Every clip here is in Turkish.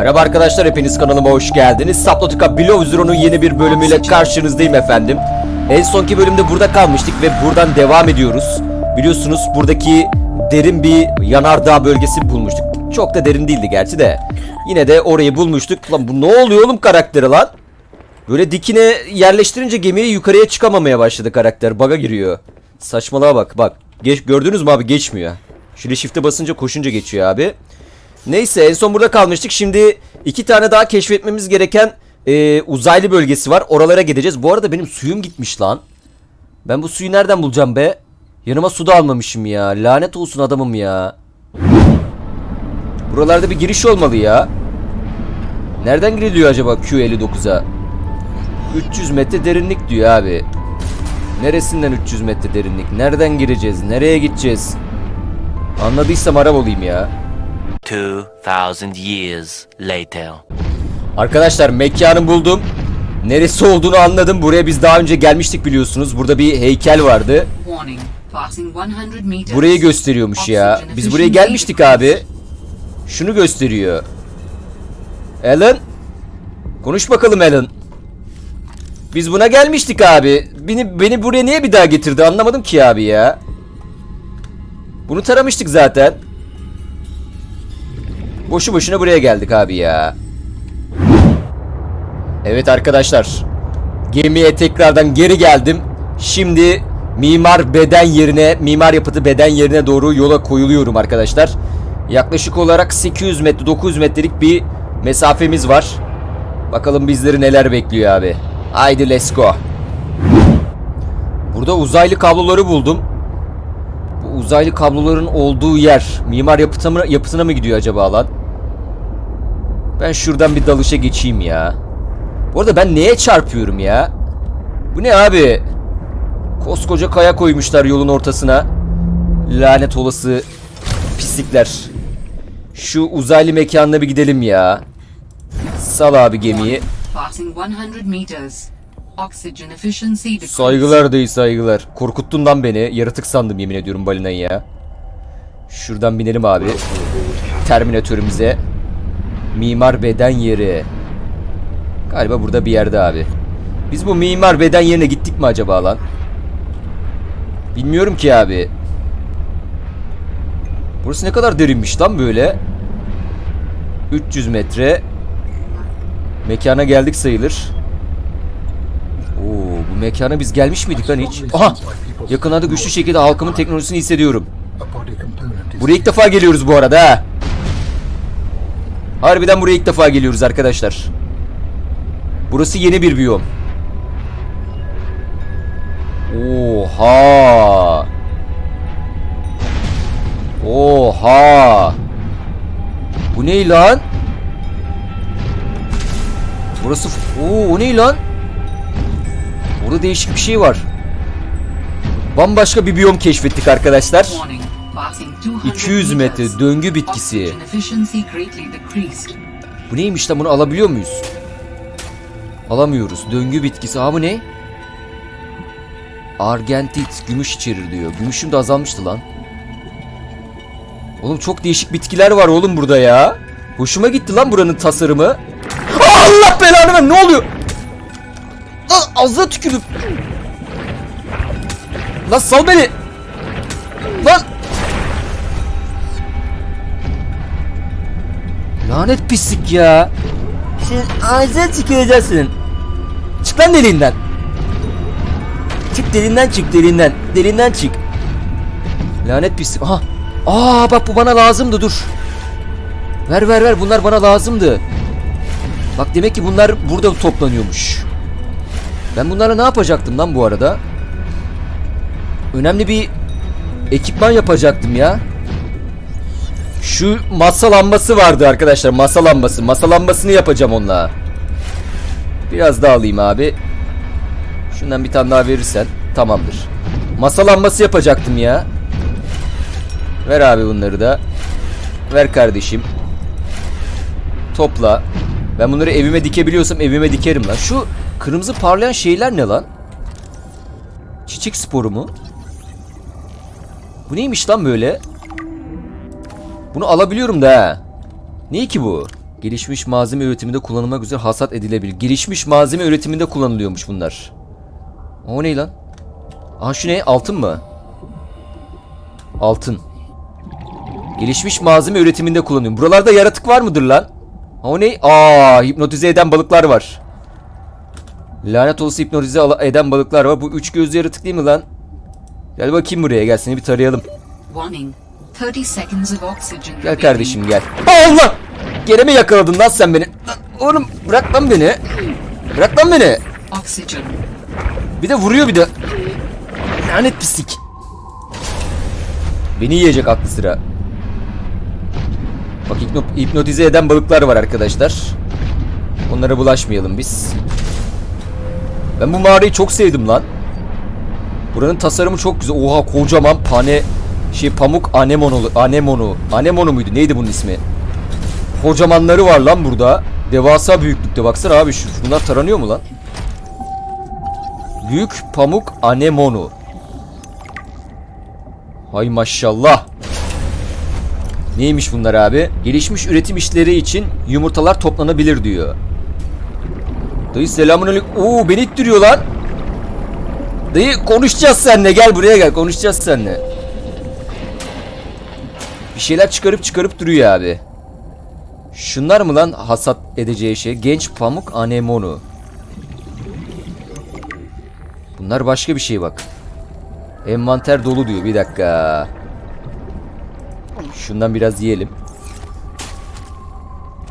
Merhaba arkadaşlar hepiniz kanalıma hoş geldiniz. Subnautica Below Zero'nun yeni bir bölümüyle karşınızdayım efendim. En sonki bölümde burada kalmıştık ve buradan devam ediyoruz. Biliyorsunuz buradaki derin bir yanardağ bölgesi bulmuştuk. Çok da derin değildi gerçi de. Yine de orayı bulmuştuk. Lan bu ne oluyor oğlum karakteri lan? Böyle dikine yerleştirince gemiyi yukarıya çıkamamaya başladı karakter. Baga giriyor. Saçmalığa bak bak. Geç, gördünüz mü abi geçmiyor. Şöyle shift'e basınca koşunca geçiyor abi. Neyse en son burada kalmıştık. Şimdi iki tane daha keşfetmemiz gereken e, uzaylı bölgesi var. Oralara gideceğiz. Bu arada benim suyum gitmiş lan. Ben bu suyu nereden bulacağım be? Yanıma su da almamışım ya. Lanet olsun adamım ya. Buralarda bir giriş olmalı ya. Nereden giriliyor acaba Q59'a? 300 metre derinlik diyor abi. Neresinden 300 metre derinlik? Nereden gireceğiz? Nereye gideceğiz? Anladıysam araba olayım ya. 2000 years later. Arkadaşlar mekanı buldum. Neresi olduğunu anladım. Buraya biz daha önce gelmiştik biliyorsunuz. Burada bir heykel vardı. Warning. Passing 100 meters. Burayı gösteriyormuş ya. Biz buraya gelmiştik abi. Şunu gösteriyor. Alan. Konuş bakalım Alan. Biz buna gelmiştik abi. Beni, beni buraya niye bir daha getirdi anlamadım ki abi ya. Bunu taramıştık zaten. Boşu boşuna buraya geldik abi ya. Evet arkadaşlar. Gemiye tekrardan geri geldim. Şimdi mimar beden yerine, mimar yapıtı beden yerine doğru yola koyuluyorum arkadaşlar. Yaklaşık olarak 800 metre, 900 metrelik bir mesafemiz var. Bakalım bizleri neler bekliyor abi. Haydi let's go. Burada uzaylı kabloları buldum. Bu uzaylı kabloların olduğu yer mimar yapıtına mı, yapıtına mı gidiyor acaba lan? Ben şuradan bir dalışa geçeyim ya. Bu arada ben neye çarpıyorum ya? Bu ne abi? Koskoca kaya koymuşlar yolun ortasına. Lanet olası pislikler. Şu uzaylı mekanına bir gidelim ya. Sal abi gemiyi. Passing 100 meters. Oxygen efficiency decreased. Saygılar değil saygılar. Korkuttun lan beni. Yaratık sandım yemin ediyorum balinayı ya. Şuradan binelim abi. Terminatörümüze. Mimar beden yeri. Galiba burada bir yerde abi. Biz bu mimar beden yerine gittik mi acaba lan? Bilmiyorum ki abi. Burası ne kadar derinmiş lan böyle. 300 metre. Mekana geldik sayılır. Oo, bu mekana biz gelmiş miydik lan hiç? Aha! Yakınlarda güçlü şekilde halkımın teknolojisini hissediyorum. Buraya ilk defa geliyoruz bu arada ha. Harbiden buraya ilk defa geliyoruz arkadaşlar. Burası yeni bir biyom. Oha! Oha! Bu ne lan? Burası... Oo, o ne lan? Burada değişik bir şey var. Bambaşka bir biyom keşfettik arkadaşlar. Warning. Passing 200 200 metre döngü bitkisi. Bu neymiş lan bunu alabiliyor muyuz? Alamıyoruz. Döngü bitkisi. Ha bu ne? Argentit. Gümüş içerir diyor. Gümüşüm de azalmıştı lan. Oğlum çok değişik bitkiler var oğlum burada ya. Hoşuma gitti lan buranın tasarımı. Aa, Allah belanı ver. Ne oluyor? Lan ağzına tükürdüm. Lan sal beni. Lan. Lanet pislik ya. Sen ağzına tüküreceksin. Çık lan deliğinden. Çık deliğinden çık deliğinden. Deliğinden çık. Lanet pislik. Aha. Aa bak bu bana lazımdı dur. Ver ver ver bunlar bana lazımdı. Bak demek ki bunlar burada toplanıyormuş. Ben bunlara ne yapacaktım lan bu arada? Önemli bir ekipman yapacaktım ya. Şu masa lambası vardı arkadaşlar. Masa lambası. Masa lambasını yapacağım onunla. Biraz daha alayım abi. Şundan bir tane daha verirsen tamamdır. Masa lambası yapacaktım ya. Ver abi bunları da. Ver kardeşim. Topla. Ben bunları evime dikebiliyorsam evime dikerim lan. Şu kırmızı parlayan şeyler ne lan? Çiçek sporu mu? Bu neymiş lan böyle? Bunu alabiliyorum da ha. Ne ki bu? Gelişmiş malzeme üretiminde kullanılmak üzere hasat edilebilir. Gelişmiş malzeme üretiminde kullanılıyormuş bunlar. O ne lan? Aha şu ne? Altın mı? Altın. Gelişmiş malzeme üretiminde kullanıyorum. Buralarda yaratık var mıdır lan? O ne? Aa, hipnotize eden balıklar var. Lanet olası hipnotize eden balıklar var. Bu üç gözlü yaratık değil mi lan? Gel bakayım buraya gel seni bir tarayalım. Warning. 30 seconds of oxygen Gel kardeşim gel. Allah! Gene mi yakaladın lan sen beni? Lan oğlum bırak lan beni. Bırak lan beni. Oxygen. Bir de vuruyor bir de. Lanet pislik. Beni yiyecek aklı sıra. Bak hipno- hipnotize eden balıklar var arkadaşlar. Onlara bulaşmayalım biz. Ben bu mağarayı çok sevdim lan. Buranın tasarımı çok güzel. Oha kocaman pane şey pamuk anemonu anemonu anemonu muydu? Neydi bunun ismi? Kocamanları var lan burada. Devasa büyüklükte. Baksana abi şu bunlar taranıyor mu lan? Büyük pamuk anemonu. Hay maşallah. Neymiş bunlar abi? Gelişmiş üretim işleri için yumurtalar toplanabilir diyor. Dayı selamünaleyküm. Oo beni ittiriyor lan. Dayı konuşacağız seninle. Gel buraya gel. Konuşacağız seninle. Bir şeyler çıkarıp çıkarıp duruyor abi. Şunlar mı lan hasat edeceği şey? Genç pamuk anemonu. Bunlar başka bir şey bak. Envanter dolu diyor. Bir dakika. Şundan biraz yiyelim.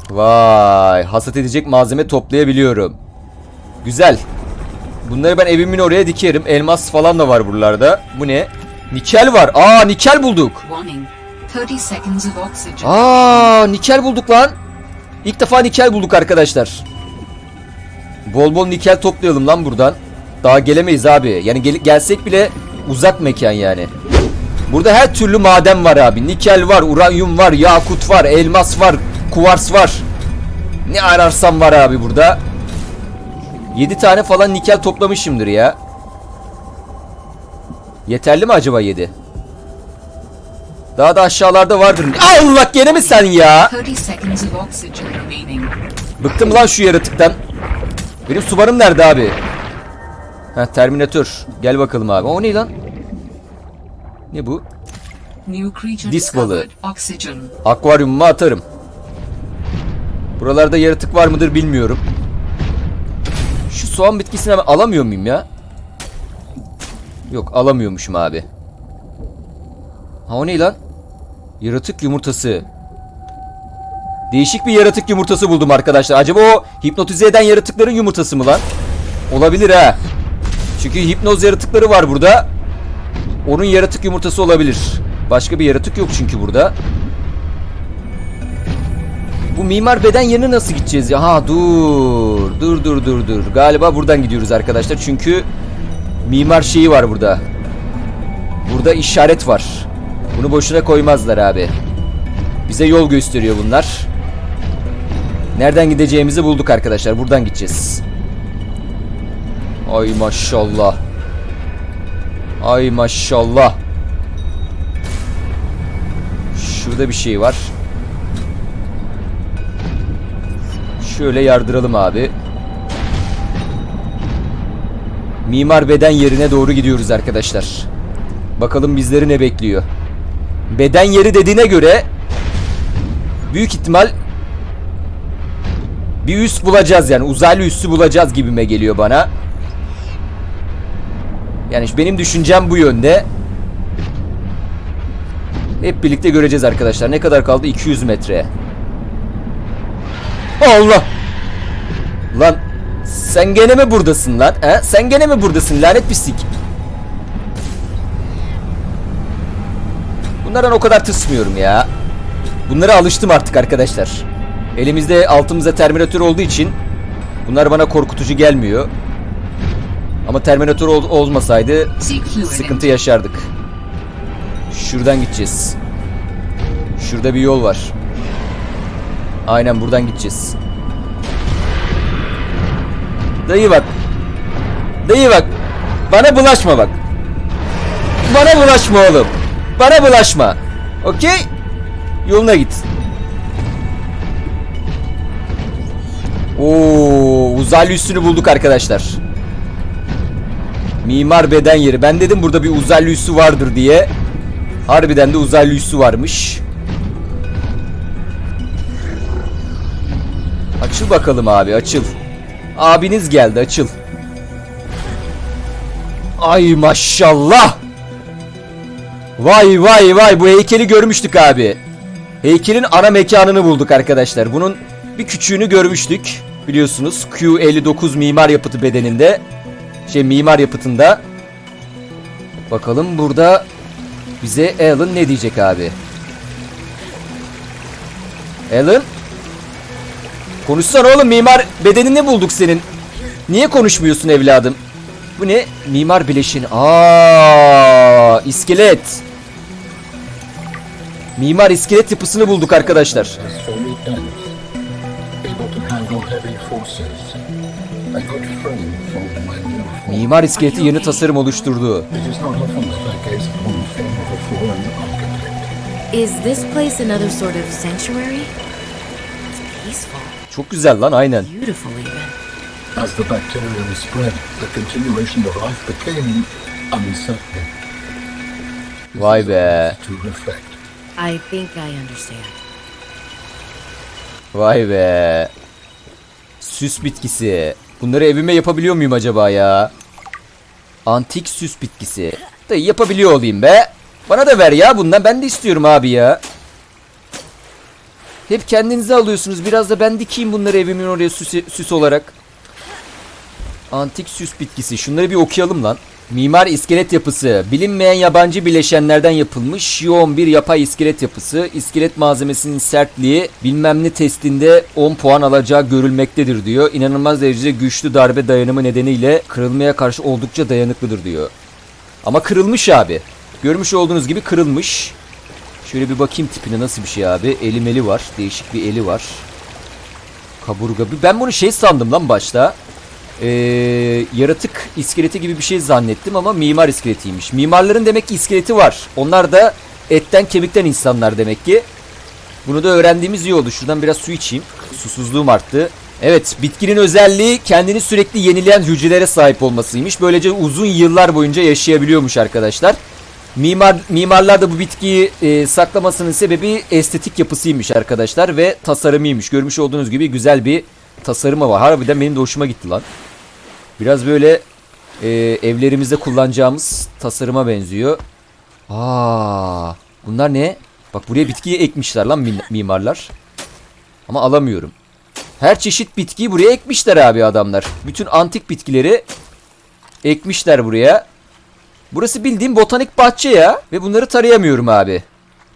Vay, hasat edecek malzeme toplayabiliyorum. Güzel. Bunları ben evimin oraya dikerim. Elmas falan da var buralarda. Bu ne? Nikel var. Aa, nikel bulduk. Warning. 30 seconds of oxygen. Aa, nikel bulduk lan. İlk defa nikel bulduk arkadaşlar. Bol bol nikel toplayalım lan buradan. Daha gelemeyiz abi. Yani gel- gelsek bile uzak mekan yani. Burada her türlü maden var abi. Nikel var, uranyum var, yakut var, elmas var, kuvars var. Ne ararsam var abi burada. 7 tane falan nikel toplamışımdır ya. Yeterli mi acaba 7? Daha da aşağılarda vardır. Allah gene mi sen ya? 30 seconds of oxygen remaining. Bıktım lan şu yaratıktan. Benim subarım nerede abi? Ha Terminator. Gel bakalım abi. O ne lan? Ne bu? Disk balığı. Akvaryumuma atarım. Buralarda yaratık var mıdır bilmiyorum. Şu soğan bitkisini alamıyor muyum ya? Yok alamıyormuşum abi. Ha o ne lan? Yaratık yumurtası. Değişik bir yaratık yumurtası buldum arkadaşlar. Acaba o hipnotize eden yaratıkların yumurtası mı lan? Olabilir ha. Çünkü hipnoz yaratıkları var burada. Onun yaratık yumurtası olabilir. Başka bir yaratık yok çünkü burada. Bu mimar beden yerine nasıl gideceğiz ya? Ha dur. Dur dur dur dur. Galiba buradan gidiyoruz arkadaşlar. Çünkü mimar şeyi var burada. Burada işaret var. Bunu boşuna koymazlar abi. Bize yol gösteriyor bunlar. Nereden gideceğimizi bulduk arkadaşlar. Buradan gideceğiz. Ay maşallah. Ay maşallah. Şurada bir şey var. Şöyle yardıralım abi. Mimar beden yerine doğru gidiyoruz arkadaşlar. Bakalım bizleri ne bekliyor. Beden yeri dediğine göre büyük ihtimal bir üs bulacağız yani uzaylı üssü bulacağız gibime geliyor bana. Yani benim düşüncem bu yönde. Hep birlikte göreceğiz arkadaşlar. Ne kadar kaldı? 200 metre. Allah! Lan sen gene mi buradasın lan? He? Sen gene mi buradasın lanet pislik? Bunlardan o kadar tırsmıyorum ya. Bunlara alıştım artık arkadaşlar. Elimizde altımızda Terminator olduğu için bunlar bana korkutucu gelmiyor. Ama Terminator ol- olmasaydı sıkıntı yaşardık. Şuradan gideceğiz. Şurada bir yol var. Aynen buradan gideceğiz. Dayı bak. Dayı bak. Bana bulaşma bak. Bana bulaşma oğlum. Bana bulaşma. Okey? Yoluna git. Oo, uzaylı üssünü bulduk arkadaşlar. Mimar beden yeri. Ben dedim burada bir uzaylı üssü vardır diye. Harbiden de uzaylı üssü varmış. Açıl bakalım abi açıl. Abiniz geldi açıl. Ay maşallah. Vay vay vay bu heykeli görmüştük abi. Heykelin ana mekanını bulduk arkadaşlar. Bunun bir küçüğünü görmüştük. Biliyorsunuz Q59 mimar yapıtı bedeninde. Şey mimar yapıtında. Bakalım burada bize Alan ne diyecek abi? Alan? Konuşsana oğlum mimar bedenini bulduk senin. Niye konuşmuyorsun evladım? Bu ne? Mimar bileşin. Aa, iskelet. Mimar iskelet yapısını bulduk arkadaşlar. Mimar iskeleti yeni tasarım oluşturdu. İs this place another sort of sanctuary? It's peaceful, Çok güzel lan aynen. beautiful even. As the bacterium spread, the continuation of life became uncertain. Vay be. I think I understand. Vay be. Süs bitkisi. Bunları evime yapabiliyor muyum acaba ya? Antik süs bitkisi. Da yapabiliyor olayım be. Bana da ver ya bundan. Ben de istiyorum abi ya. Hep kendinize alıyorsunuz. Biraz da ben dikeyim bunları evimin oraya süs, süs olarak. Antik süs bitkisi. Şunları bir okuyalım lan. Mimar iskelet yapısı. Bilinmeyen yabancı bileşenlerden yapılmış yoğun bir yapay iskelet yapısı. İskelet malzemesinin sertliği bilmem ne testinde 10 puan alacağı görülmektedir diyor. İnanılmaz derecede güçlü darbe dayanımı nedeniyle kırılmaya karşı oldukça dayanıklıdır diyor. Ama kırılmış abi. Görmüş olduğunuz gibi kırılmış. Şöyle bir bakayım tipine nasıl bir şey abi. Eli meli var. Değişik bir eli var. Kaburga. Ben bunu şey sandım lan başta. Ee, yaratık iskeleti gibi bir şey zannettim ama mimar iskeletiymiş. Mimarların demek ki iskeleti var. Onlar da etten kemikten insanlar demek ki. Bunu da öğrendiğimiz iyi oldu. Şuradan biraz su içeyim. Susuzluğum arttı. Evet, bitkinin özelliği kendini sürekli yenileyen hücrelere sahip olmasıymış. Böylece uzun yıllar boyunca yaşayabiliyormuş arkadaşlar. Mimar mimarlar da bu bitkiyi e, saklamasının sebebi estetik yapısıymış arkadaşlar ve tasarımıymış. Görmüş olduğunuz gibi güzel bir tasarımı var. Harbiden benim de hoşuma gitti lan. Biraz böyle e, evlerimizde kullanacağımız tasarıma benziyor. Aa, bunlar ne? Bak buraya bitkiyi ekmişler lan mimarlar. Ama alamıyorum. Her çeşit bitkiyi buraya ekmişler abi adamlar. Bütün antik bitkileri ekmişler buraya. Burası bildiğim botanik bahçe ya. Ve bunları tarayamıyorum abi.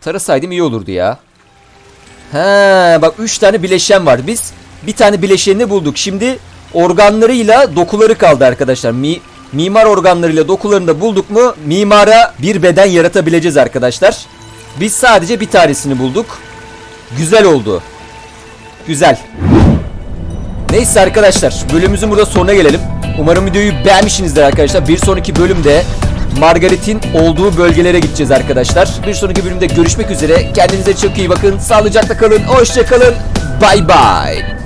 Tarasaydım iyi olurdu ya. He bak 3 tane bileşen var. Biz bir tane bileşenini bulduk. Şimdi organlarıyla dokuları kaldı arkadaşlar. Mi, mimar organlarıyla dokularını da bulduk mu mimara bir beden yaratabileceğiz arkadaşlar. Biz sadece bir tanesini bulduk. Güzel oldu. Güzel. Neyse arkadaşlar bölümümüzün burada sonuna gelelim. Umarım videoyu beğenmişsinizdir arkadaşlar. Bir sonraki bölümde Margaret'in olduğu bölgelere gideceğiz arkadaşlar. Bir sonraki bölümde görüşmek üzere. Kendinize çok iyi bakın. Sağlıcakla kalın. Hoşça kalın. Bay bay.